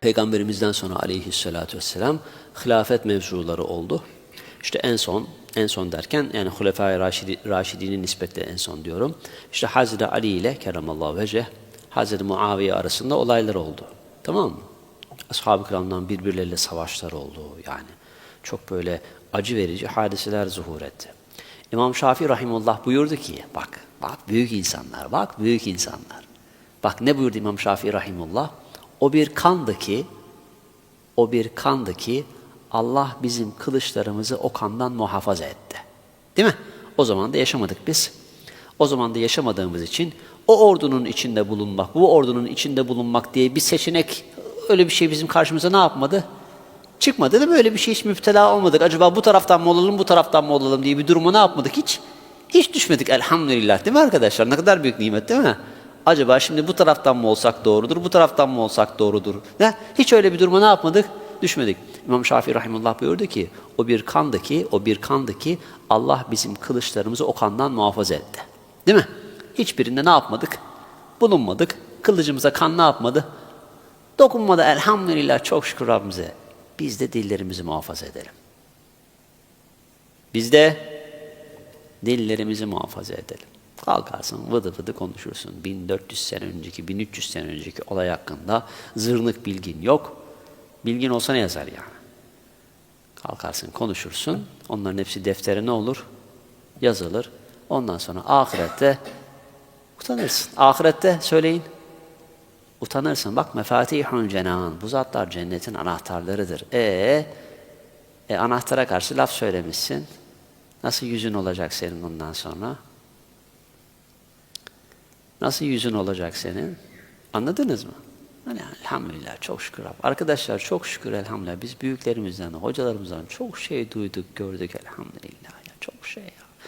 Peygamberimizden sonra aleyhissalatu vesselam hilafet mevzuları oldu. İşte en son, en son derken yani Hulefai Raşidi, Raşidi'nin nispetle en son diyorum. İşte Hazreti Ali ile keremallahu veceh, Hazreti Muaviye arasında olaylar oldu. Tamam mı? Ashab-ı kiramdan birbirleriyle savaşlar oldu yani. Çok böyle acı verici hadiseler zuhur etti. İmam Şafii Rahimullah buyurdu ki, bak, bak büyük insanlar, bak büyük insanlar. Bak ne buyurdu İmam Şafii Rahimullah? O bir kandı ki, o bir kandı ki Allah bizim kılıçlarımızı o kandan muhafaza etti. Değil mi? O zaman da yaşamadık biz. O zaman da yaşamadığımız için o ordunun içinde bulunmak, bu ordunun içinde bulunmak diye bir seçenek, öyle bir şey bizim karşımıza ne yapmadı? Çıkmadı değil mi? Öyle bir şey hiç müptela olmadık. Acaba bu taraftan mı olalım, bu taraftan mı olalım diye bir duruma ne yapmadık hiç? Hiç düşmedik elhamdülillah değil mi arkadaşlar? Ne kadar büyük nimet değil mi? Acaba şimdi bu taraftan mı olsak doğrudur, bu taraftan mı olsak doğrudur? Ne? Hiç öyle bir duruma ne yapmadık? Düşmedik. İmam Şafii Rahimullah buyurdu ki, o bir kandı ki, o bir kandı ki Allah bizim kılıçlarımızı o kandan muhafaza etti. Değil mi? Hiçbirinde ne yapmadık? Bulunmadık. Kılıcımıza kan ne yapmadı? Dokunmadı elhamdülillah çok şükür Rabbimize. Biz de dillerimizi muhafaza edelim. Biz de dillerimizi muhafaza edelim. Kalkarsın vıdı vıdı konuşursun. 1400 sene önceki, 1300 sene önceki olay hakkında zırnık bilgin yok. Bilgin olsa ne yazar yani? Kalkarsın konuşursun. Onların hepsi deftere ne olur? Yazılır. Ondan sonra ahirette utanırsın. Ahirette söyleyin. Utanırsın. Bak mefatihun cenan. Bu zatlar cennetin anahtarlarıdır. E, e anahtara karşı laf söylemişsin. Nasıl yüzün olacak senin ondan sonra? Nasıl yüzün olacak senin? Anladınız mı? Hani elhamdülillah çok şükür. Arkadaşlar çok şükür elhamdülillah. Biz büyüklerimizden, hocalarımızdan çok şey duyduk, gördük elhamdülillah. Ya, çok şey ya.